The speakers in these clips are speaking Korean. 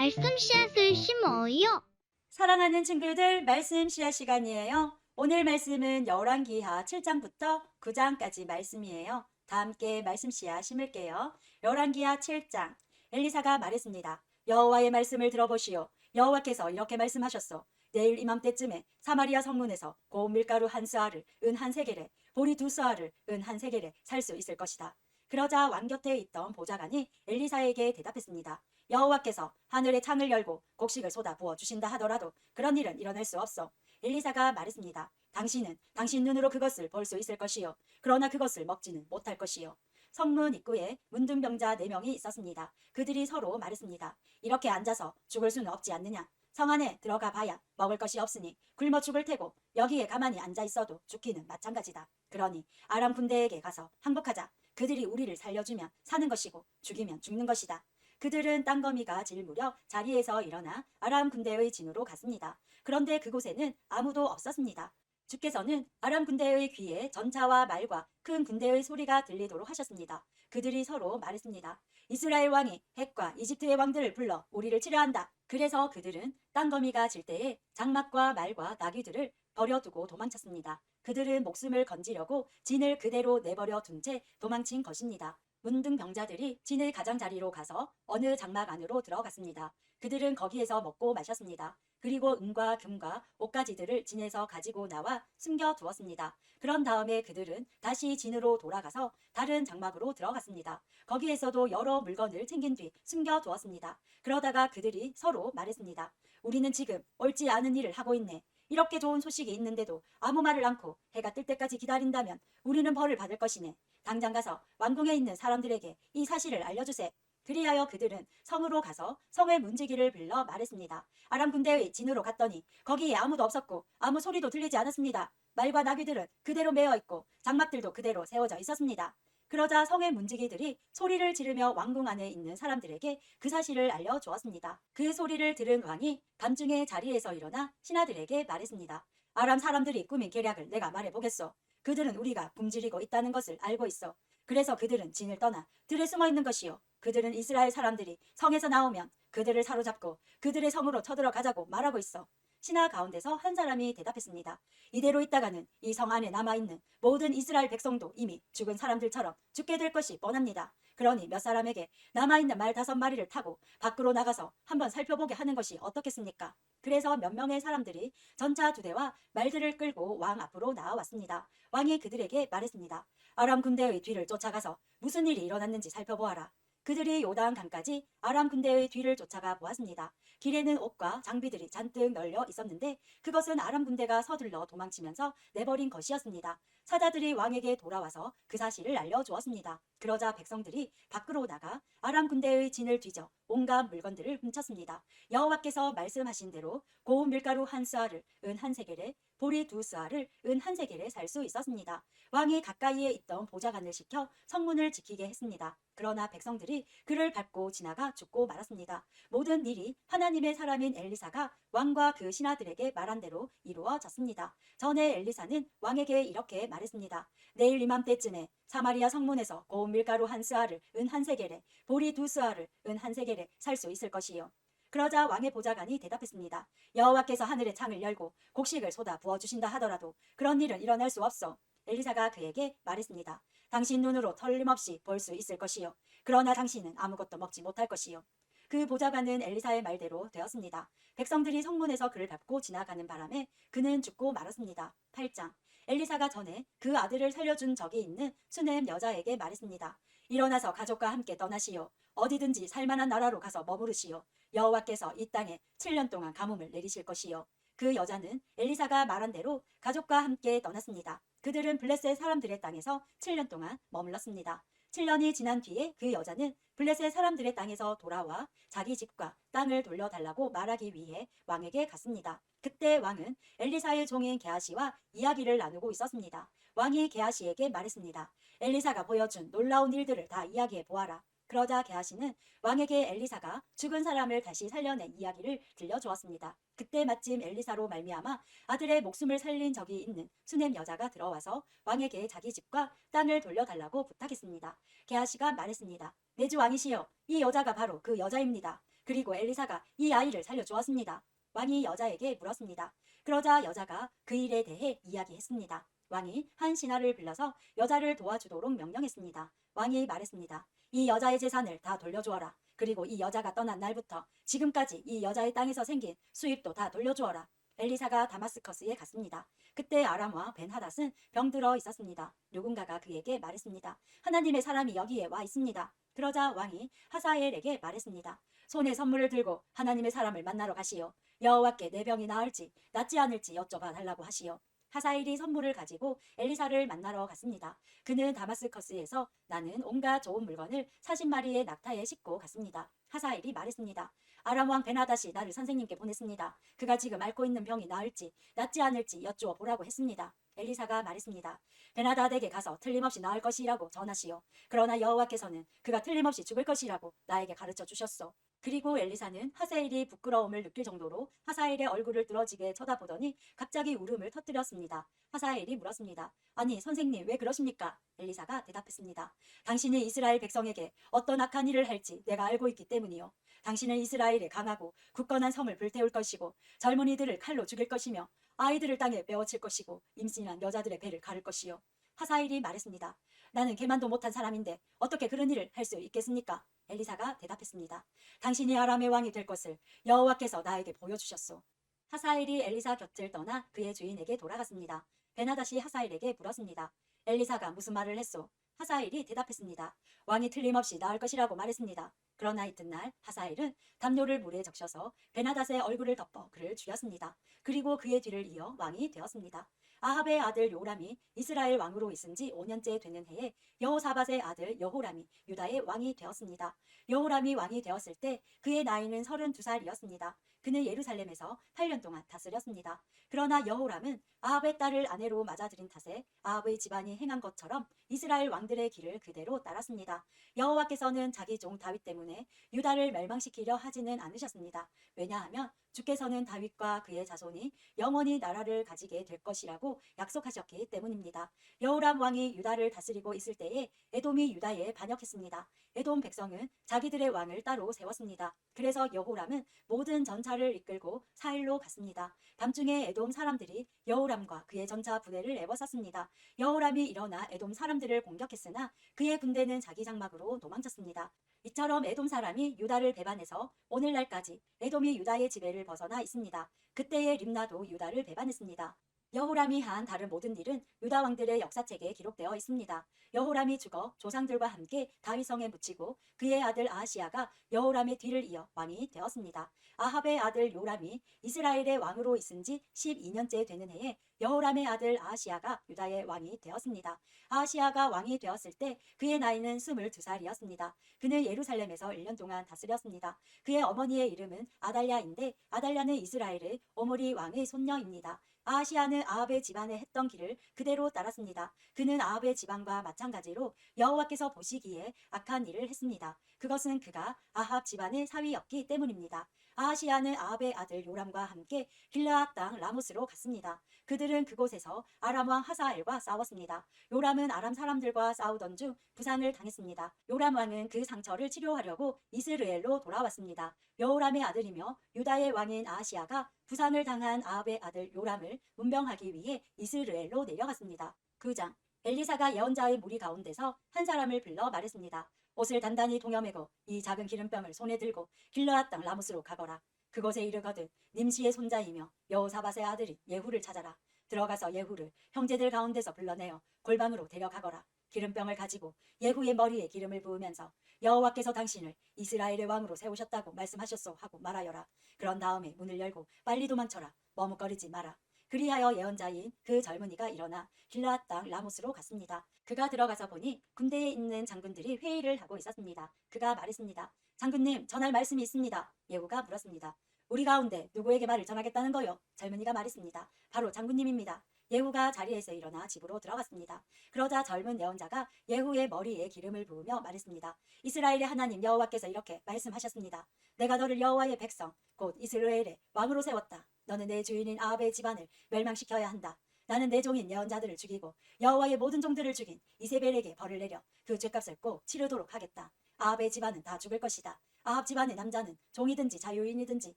말씀 씨앗을 심어요. 사랑하는 친구들 말씀 시야 시간이에요. 오늘 말씀은 열왕기하 7장부터 9장까지 말씀이에요. 다 함께 말씀 씨야 심을게요. 열왕기하 7장 엘리사가 말했습니다. 여호와의 말씀을 들어보시오. 여호와께서 이렇게 말씀하셨소. 내일 이맘때쯤에 사마리아 성문에서 고운 밀가루 한 스아를 은 한 세겔에 보리 두 스아를 은 한 세겔에 살수 있을 것이다. 그러자 왕 곁에 있던 보좌관이 엘리사에게 대답했습니다. 여호와께서 하늘의 창을 열고 곡식을 쏟아 부어 주신다 하더라도 그런 일은 일어날 수 없어. 엘리사가 말했습니다. 당신은 당신 눈으로 그것을 볼 수 있을 것이요. 그러나 그것을 먹지는 못할 것이요. 성문 입구에 문둥병자 네 명이 있었습니다. 그들이 서로 말했습니다. 이렇게 앉아서 죽을 수는 없지 않느냐. 성 안에 들어가 봐야 먹을 것이 없으니 굶어 죽을 테고 여기에 가만히 앉아 있어도 죽기는 마찬가지다. 그러니 아람 군대에게 가서 항복하자. 그들이 우리를 살려주면 사는 것이고 죽이면 죽는 것이다. 그들은 땅거미가 질 무렵 자리에서 일어나 아람 군대의 진으로 갔습니다. 그런데 그곳에는 아무도 없었습니다. 주께서는 아람 군대의 귀에 전차와 말과 큰 군대의 소리가 들리도록 하셨습니다. 그들이 서로 말했습니다. 이스라엘 왕이 핵과 이집트의 왕들을 불러 우리를 치려한다. 그래서 그들은 땅거미가 질 때에 장막과 말과 나귀들을 버려두고 도망쳤습니다. 그들은 목숨을 건지려고 진을 그대로 내버려 둔 채 도망친 것입니다. 문등 병자들이 진의 가장자리로 가서 어느 장막 안으로 들어갔습니다. 그들은 거기에서 먹고 마셨습니다. 그리고 은과 금과 옷가지들을 진에서 가지고 나와 숨겨 두었습니다. 그런 다음에 그들은 다시 진으로 돌아가서 다른 장막으로 들어갔습니다. 거기에서도 여러 물건을 챙긴 뒤 숨겨 두었습니다. 그러다가 그들이 서로 말했습니다. 우리는 지금 옳지 않은 일을 하고 있네. 이렇게 좋은 소식이 있는데도 아무 말을 않고 해가 뜰 때까지 기다린다면 우리는 벌을 받을 것이네. 당장 가서 왕궁에 있는 사람들에게 이 사실을 알려주세. 그리하여 그들은 성으로 가서 성의 문지기를 불러 말했습니다. 아람 군대의 진으로 갔더니 거기에 아무도 없었고 아무 소리도 들리지 않았습니다. 말과 나귀들은 그대로 메어 있고 장막들도 그대로 세워져 있었습니다. 그러자 성의 문지기들이 소리를 지르며 왕궁 안에 있는 사람들에게 그 사실을 알려주었습니다. 그 소리를 들은 왕이 밤중에 자리에서 일어나 신하들에게 말했습니다. 아람 사람들이 꾸민 계략을 내가 말해보겠소. 그들은 우리가 굶주리고 있다는 것을 알고 있어. 그래서 그들은 진을 떠나 들에 숨어 있는 것이요. 그들은 이스라엘 사람들이 성에서 나오면 그들을 사로잡고 그들의 성으로 쳐들어가자고 말하고 있어. 신하 가운데서 한 사람이 대답했습니다. 이대로 있다가는 이 성 안에 남아있는 모든 이스라엘 백성도 이미 죽은 사람들처럼 죽게 될 것이 뻔합니다. 그러니 몇 사람에게 남아있는 말 다섯 마리를 타고 밖으로 나가서 한번 살펴보게 하는 것이 어떻겠습니까? 그래서 몇 명의 사람들이 전차 두 대와 말들을 끌고 왕 앞으로 나와왔습니다. 왕이 그들에게 말했습니다. 아람 군대의 뒤를 쫓아가서 무슨 일이 일어났는지 살펴보아라. 그들이 요단 강까지 아람 군대의 뒤를 쫓아가 보았습니다. 길에는 옷과 장비들이 잔뜩 널려 있었는데 그것은 아람 군대가 서둘러 도망치면서 내버린 것이었습니다. 사자들이 왕에게 돌아와서 그 사실을 알려주었습니다. 그러자 백성들이 밖으로 나가 아람 군대의 진을 뒤져 온갖 물건들을 훔쳤습니다. 여호와께서 말씀하신 대로 고운 밀가루 한 스아를 은 한 세겔에 보리 두 스아를 은 한 세겔에 살 수 있었습니다. 왕이 가까이에 있던 보좌관을 시켜 성문을 지키게 했습니다. 그러나 백성들이 그를 밟고 지나가 죽고 말았습니다. 모든 일이 하나님의 사람인 엘리사가 왕과 그 신하들에게 말한 대로 이루어졌습니다. 전에 엘리사는 왕에게 이렇게 말했습니다. 내일 이맘때쯤에 사마리아 성문에서 고운 밀가루 한 스아를 은 한 세겔에 보리 두 스아를 은 한 세겔에 살 수 있을 것이요. 그러자 왕의 보좌관이 대답했습니다. 여호와께서 하늘의 창을 열고 곡식을 쏟아 부어 주신다 하더라도 그런 일은 일어날 수 없어. 엘리사가 그에게 말했습니다. 당신 눈으로 털림없이 볼 수 있을 것이요. 그러나 당신은 아무것도 먹지 못할 것이요. 그 보좌관은 엘리사의 말대로 되었습니다. 백성들이 성문에서 그를 밟고 지나가는 바람에 그는 죽고 말았습니다. 8장 엘리사가 전에 그 아들을 살려준 적이 있는 수넴 여자에게 말했습니다. 일어나서 가족과 함께 떠나시오. 어디든지 살만한 나라로 가서 머무르시오. 여호와께서 이 땅에 7년 동안 가뭄을 내리실 것이요. 그 여자는 엘리사가 말한 대로 가족과 함께 떠났습니다. 그들은 블레셋 사람들의 땅에서 7년 동안 머물렀습니다. 7년이 지난 뒤에 그 여자는 블레셋 사람들의 땅에서 돌아와 자기 집과 땅을 돌려달라고 말하기 위해 왕에게 갔습니다. 그때 왕은 엘리사의 종인 게하시와 이야기를 나누고 있었습니다. 왕이 게하시에게 말했습니다. 엘리사가 보여준 놀라운 일들을 다 이야기해 보아라. 그러자 게하시는 왕에게 엘리사가 죽은 사람을 다시 살려낸 이야기를 들려주었습니다. 그때 마침 엘리사로 말미암아 아들의 목숨을 살린 적이 있는 수넴 여자가 들어와서 왕에게 자기 집과 땅을 돌려달라고 부탁했습니다. 게하시가 말했습니다. 내 주 왕이시여, 이 여자가 바로 그 여자입니다. 그리고 엘리사가 이 아이를 살려주었습니다. 왕이 여자에게 물었습니다. 그러자 여자가 그 일에 대해 이야기했습니다. 왕이 한 신하를 불러서 여자를 도와주도록 명령했습니다. 왕이 말했습니다. 이 여자의 재산을 다 돌려주어라. 그리고 이 여자가 떠난 날부터 지금까지 이 여자의 땅에서 생긴 수입도 다 돌려주어라. 엘리사가 다마스커스에 갔습니다. 그때 아람과 벤하닷은 병들어 있었습니다. 누군가가 그에게 말했습니다. 하나님의 사람이 여기에 와 있습니다. 그러자 왕이 하사엘에게 말했습니다. 손에 선물을 들고 하나님의 사람을 만나러 가시오. 여호와께 내 병이 나을지 낫지 않을지 여쭤봐 달라고 하시오. 하사엘이 선물을 가지고 엘리사를 만나러 갔습니다. 그는 다마스커스에서 나는 온갖 좋은 물건을 40마리의 낙타에 싣고 갔습니다. 하사엘이 말했습니다. 아람 왕 베나닷이 나를 선생님께 보냈습니다. 그가 지금 앓고 있는 병이 나을지 낫지 않을지 여쭈어 보라고 했습니다. 엘리사가 말했습니다. 베나닷에게 가서 틀림없이 나을 것이라고 전하시오. 그러나 여호와께서는 그가 틀림없이 죽을 것이라고 나에게 가르쳐 주셨소. 그리고 엘리사는 하사엘이 부끄러움을 느낄 정도로 하사엘의 얼굴을 뚫어지게 쳐다보더니 갑자기 울음을 터뜨렸습니다. 하사엘이 물었습니다. 아니 선생님 왜 그러십니까? 엘리사가 대답했습니다. 당신이 이스라엘 백성에게 어떤 악한 일을 할지 내가 알고 있기 때문이요. 당신은 이스라엘에 강하고 굳건한 성을 불태울 것이고 젊은이들을 칼로 죽일 것이며 아이들을 땅에 빼어칠 것이고 임신한 여자들의 배를 가를 것이요. 하사엘이 말했습니다. 나는 개만도 못한 사람인데 어떻게 그런 일을 할 수 있겠습니까? 엘리사가 대답했습니다. 당신이 아람의 왕이 될 것을 여호와께서 나에게 보여주셨소. 하사엘이 엘리사 곁을 떠나 그의 주인에게 돌아갔습니다. 베나다시 하사엘에게 물었습니다. 엘리사가 무슨 말을 했소? 하사엘이 대답했습니다. 왕이 틀림없이 나을 것이라고 말했습니다. 그러나 이튿날 하사엘은 담요를 물에 적셔서 베나닷의 얼굴을 덮어 그를 죽였습니다. 그리고 그의 뒤를 이어 왕이 되었습니다. 아합의 아들 요람이 이스라엘 왕으로 있은 지 5년째 되는 해에 여호사밧의 아들 여호람이 유다의 왕이 되었습니다. 여호람이 왕이 되었을 때 그의 나이는 32살이었습니다. 그는 예루살렘에서 8년 동안 다스렸습니다. 그러나 여호람은 아합의 딸을 아내로 맞아들인 탓에 아합의 집안이 행한 것처럼 이스라엘 왕들의 길을 그대로 따랐습니다. 여호와께서는 자기 종 다윗 때문에 유다를 멸망시키려 하지는 않으셨습니다. 왜냐하면 주께서는 다윗과 그의 자손이 영원히 나라를 가지게 될 것이라고 약속하셨기 때문입니다. 여호람 왕이 유다를 다스리고 있을 때에 에돔이 유다에 반역했습니다. 에돔 백성은 자기들의 왕을 따로 세웠습니다. 그래서 여호람은 모든 전차 를 이끌고 사일로 갔습니다. 밤중에 에돔 사람들이 여호람과 그의 전차 부대를 애워쌌습니다. 여호람이 일어나 에돔 사람들을 공격했으나 그의 군대는 자기 장막으로 도망쳤습니다. 이처럼 에돔 사람이 유다를 배반해서 오늘날까지 에돔이 유다의 지배를 벗어나 있습니다. 그때의 림나도 유다를 배반했습니다. 여호람이 한 다른 모든 일은 유다 왕들의 역사책에 기록되어 있습니다. 여호람이 죽어 조상들과 함께 다윗성에 묻히고 그의 아들 아하시아가 여호람의 뒤를 이어 왕이 되었습니다. 아합의 아들 요람이 이스라엘의 왕으로 있은 지 12년째 되는 해에 여호람의 아들 아하시아가 유다의 왕이 되었습니다. 아하시아가 왕이 되었을 때 그의 나이는 22살이었습니다. 그는 예루살렘에서 1년 동안 다스렸습니다. 그의 어머니의 이름은 아달랴인데 아달랴는 이스라엘의 오므리 왕의 손녀입니다. 아하시아는 아합의 집안에 했던 길을 그대로 따랐습니다. 그는 아합의 집안과 마찬가지로 여호와께서 보시기에 악한 일을 했습니다. 그것은 그가 아합 집안의 사위였기 때문입니다. 아하시아는 아합의 아들 요람과 함께 길라앗 땅 라모스로 갔습니다. 그들은 그곳에서 아람 왕 하사엘과 싸웠습니다. 요람은 아람 사람들과 싸우던 중 부상을 당했습니다. 요람 왕은 그 상처를 치료하려고 이스르엘로 돌아왔습니다. 여호람의 아들이며 유다의 왕인 아하시아가 부상을 당한 아합의 아들 요람을 문병하기 위해 이스르엘로 내려갔습니다. 9장 엘리사가 예언자의 무리 가운데서 한 사람을 불러 말했습니다. 옷을 단단히 동여매고 이 작은 기름병을 손에 들고 길라앗 땅 라무스로 가거라. 그곳에 이르거든 님시의 손자이며 여호사밧의 아들이 예후를 찾아라. 들어가서 예후를 형제들 가운데서 불러내어 골방으로 데려가거라. 기름병을 가지고 예후의 머리에 기름을 부으면서 여호와께서 당신을 이스라엘의 왕으로 세우셨다고 말씀하셨소 하고 말하여라. 그런 다음에 문을 열고 빨리 도망쳐라. 머뭇거리지 마라. 그리하여 예언자인 그 젊은이가 일어나 길라앗 땅 라모스로 갔습니다. 그가 들어가서 보니 군대에 있는 장군들이 회의를 하고 있었습니다. 그가 말했습니다. 장군님, 전할 말씀이 있습니다. 예후가 물었습니다. 우리 가운데 누구에게 말을 전하겠다는 거요? 젊은이가 말했습니다. 바로 장군님입니다. 예후가 자리에서 일어나 집으로 들어갔습니다. 그러자 젊은 예언자가 예후의 머리에 기름을 부으며 말했습니다. 이스라엘의 하나님 여호와께서 이렇게 말씀하셨습니다. 내가 너를 여호와의 백성 곧 이스라엘의 왕으로 세웠다. 너는 내 주인인 아합의 집안을 멸망시켜야 한다. 나는 내 종인 예언자들을 죽이고 여호와의 모든 종들을 죽인 이세벨에게 벌을 내려 그 죄값을 꼭 치르도록 하겠다. 아합의 집안은 다 죽을 것이다. 아합 집안의 남자는 종이든지 자유인이든지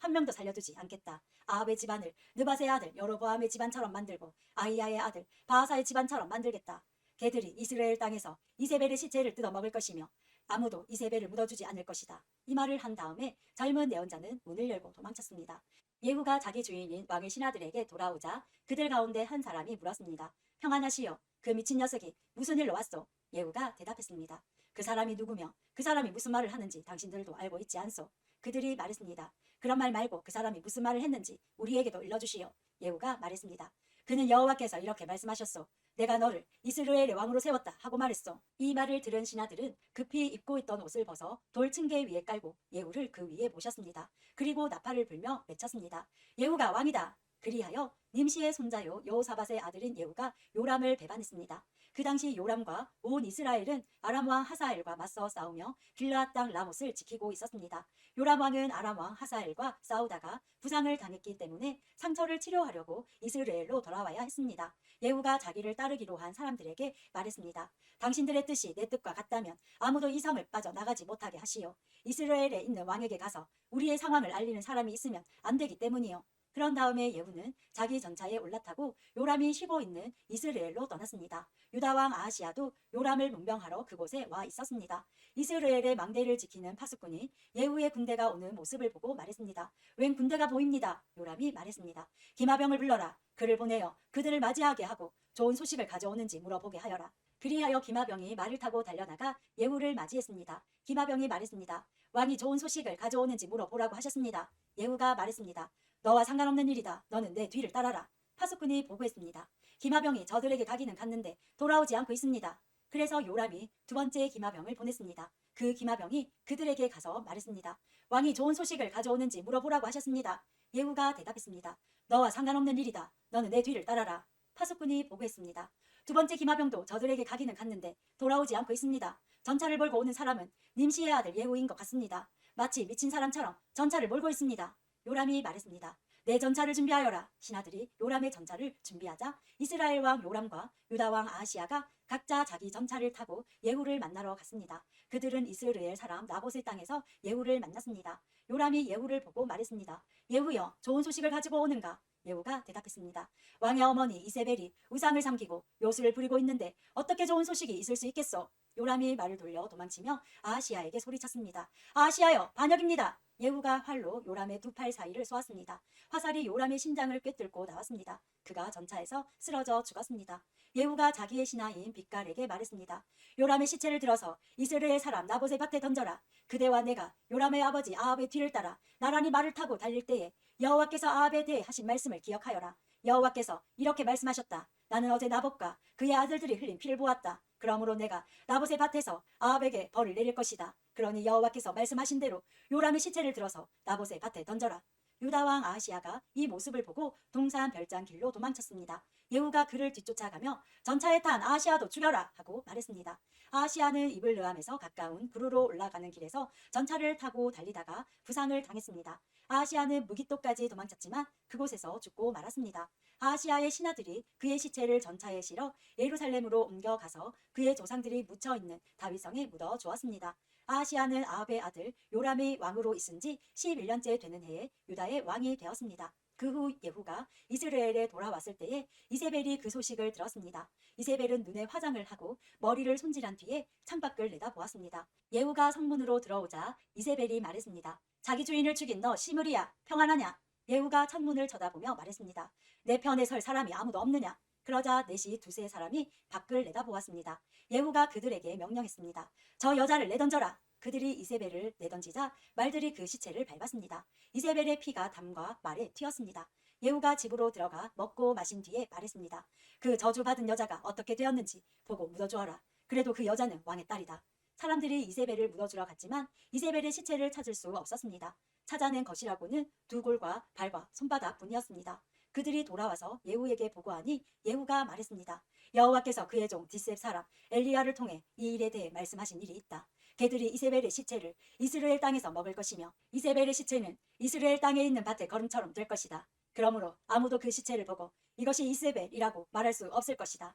한 명도 살려두지 않겠다. 아합의 집안을 느바세의 아들 여로보암의 집안처럼 만들고 아이야의 아들 바하사의 집안처럼 만들겠다. 개들이 이스라엘 땅에서 이세벨의 시체를 뜯어 먹을 것이며 아무도 이세벨을 묻어주지 않을 것이다. 이 말을 한 다음에 젊은 내원자는 문을 열고 도망쳤습니다. 예후가 자기 주인인 왕의 신하들에게 돌아오자 그들 가운데 한 사람이 물었습니다. 평안하시오. 그 미친 녀석이 무슨 일로 왔소? 예후가 대답했습니다. 그 사람이 누구며 그 사람이 무슨 말을 하는지 당신들도 알고 있지 않소? 그들이 말했습니다. 그런 말 말고 그 사람이 무슨 말을 했는지 우리에게도 일러주시오. 예후가 말했습니다. 그는 여호와께서 이렇게 말씀하셨소. 내가 너를 이스라엘의 왕으로 세웠다 하고 말했소. 이 말을 들은 신하들은 급히 입고 있던 옷을 벗어 돌 층계 위에 깔고 예후를 그 위에 모셨습니다. 그리고 나팔을 불며 외쳤습니다. 예후가 왕이다. 그리하여 님시의 손자요 여호사밧의 아들인 예후가 요람을 배반했습니다. 그 당시 요람과 온 이스라엘은 아람 왕 하사엘과 맞서 싸우며 길라앗 땅 라못을 지키고 있었습니다. 요람 왕은 아람 왕 하사엘과 싸우다가 부상을 당했기 때문에 상처를 치료하려고 이스라엘로 돌아와야 했습니다. 예후가 자기를 따르기로 한 사람들에게 말했습니다. 당신들의 뜻이 내 뜻과 같다면 아무도 이 성을 빠져나가지 못하게 하시오. 이스라엘에 있는 왕에게 가서 우리의 상황을 알리는 사람이 있으면 안 되기 때문이요. 그런 다음에 예후는 자기 전차에 올라타고 요람이 쉬고 있는 이스라엘로 떠났습니다. 유다 왕 아하시아도 요람을 문병하러 그곳에 와 있었습니다. 이스라엘의 망대를 지키는 파수꾼이 예후의 군대가 오는 모습을 보고 말했습니다. 웬 군대가 보입니다. 요람이 말했습니다. 기마병을 불러라. 그를 보내어 그들을 맞이하게 하고 좋은 소식을 가져오는지 물어보게 하여라. 그리하여 기마병이 말을 타고 달려나가 예후를 맞이했습니다. 기마병이 말했습니다. 왕이 좋은 소식을 가져오는지 물어보라고 하셨습니다. 예후가 말했습니다. 너와 상관없는 일이다. 너는 내 뒤를 따라라. 파수꾼이 보고했습니다. 기마병이 저들에게 가기는 갔는데 돌아오지 않고 있습니다. 그래서 요람이 두 번째 기마병을 보냈습니다. 그 기마병이 그들에게 가서 말했습니다. 왕이 좋은 소식을 가져오는지 물어보라고 하셨습니다. 예후가 대답했습니다. 너와 상관없는 일이다. 너는 내 뒤를 따라라. 파수꾼이 보고했습니다. 두 번째 기마병도 저들에게 가기는 갔는데 돌아오지 않고 있습니다. 전차를 몰고 오는 사람은 님시의 아들 예후인 것 같습니다. 마치 미친 사람처럼 전차를 몰고 있습니다. 요람이 말했습니다. 내 전차를 준비하여라. 신하들이 요람의 전차를 준비하자 이스라엘 왕 요람과 유다 왕 아하시아가 각자 자기 전차를 타고 예후를 만나러 갔습니다. 그들은 이스라엘 사람 나봇의 땅에서 예후를 만났습니다. 요람이 예후를 보고 말했습니다. 예후여, 좋은 소식을 가지고 오는가? 예후가 대답했습니다. 왕의 어머니 이세벨이 우상을 삼기고 요술을 부리고 있는데 어떻게 좋은 소식이 있을 수 있겠소? 요람이 말을 돌려 도망치며 아하시아에게 소리쳤습니다. 아하시아여, 반역입니다. 예후가 활로 요람의 두 팔 사이를 쏘았습니다. 화살이 요람의 심장을 꿰뚫고 나왔습니다. 그가 전차에서 쓰러져 죽었습니다. 예후가 자기의 신하인 빛깔에게 말했습니다. 요람의 시체를 들어서 이스라엘 사람 나봇의 밭에 던져라. 그대와 내가 요람의 아버지 아합의 뒤를 따라 나란히 말을 타고 달릴 때에 여호와께서 아합에 대해 하신 말씀을 기억하여라. 여호와께서 이렇게 말씀하셨다. 나는 어제 나봇과 그의 아들들이 흘린 피를 보았다. 그러므로 내가 나봇의 밭에서 아합에게 벌을 내릴 것이다. 그러니 여호와께서 말씀하신 대로 요람의 시체를 들어서 나봇의 밭에 던져라. 유다 왕 아하시아가 이 모습을 보고 동산 별장 길로 도망쳤습니다. 예후가 그를 뒤쫓아가며 전차에 탄 아하시아도 죽여라 하고 말했습니다. 아하시아는 이블 르함에서 가까운 구루로 올라가는 길에서 전차를 타고 달리다가 부상을 당했습니다. 아하시아는 무기토까지 도망쳤지만 그곳에서 죽고 말았습니다. 아하시아의 신하들이 그의 시체를 전차에 실어 예루살렘으로 옮겨가서 그의 조상들이 묻혀 있는 다윗성에 묻어 주었습니다. 아하시아는 아합의 아들 요람의 왕으로 있은 지 11년째 되는 해에 유다의 왕이 되었습니다. 그후 예후가 이스라엘에 돌아왔을 때에 이세벨이 그 소식을 들었습니다. 이세벨은 눈에 화장을 하고 머리를 손질한 뒤에 창밖을 내다보았습니다. 예후가 성문으로 들어오자 이세벨이 말했습니다. 자기 주인을 죽인 너 시므리야 평안하냐? 예후가 창문을 쳐다보며 말했습니다. 내 편에 설 사람이 아무도 없느냐? 그러자 넷이 두세 사람이 밖을 내다보았습니다. 예후가 그들에게 명령했습니다. 저 여자를 내던져라. 그들이 이세벨을 내던지자 말들이 그 시체를 밟았습니다. 이세벨의 피가 담과 말에 튀었습니다. 예후가 집으로 들어가 먹고 마신 뒤에 말했습니다. 그 저주받은 여자가 어떻게 되었는지 보고 묻어주어라. 그래도 그 여자는 왕의 딸이다. 사람들이 이세벨을 묻어주러 갔지만 이세벨의 시체를 찾을 수 없었습니다. 찾아낸 것이라고는 두 골과 발과 손바닥 뿐이었습니다. 그들이 돌아와서 예후에게 보고하니 예후가 말했습니다. 여호와께서 그의 종 디셉 사람 엘리야를 통해 이 일에 대해 말씀하신 일이 있다. 개들이 이세벨의 시체를 이스라엘 땅에서 먹을 것이며 이세벨의 시체는 이스라엘 땅에 있는 밭의 걸음처럼 될 것이다. 그러므로 아무도 그 시체를 보고 이것이 이세벨이라고 말할 수 없을 것이다.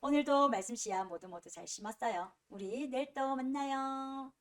오늘도 말씀 씨앗 모두 모두 잘 심었어요. 우리 내일 또 만나요.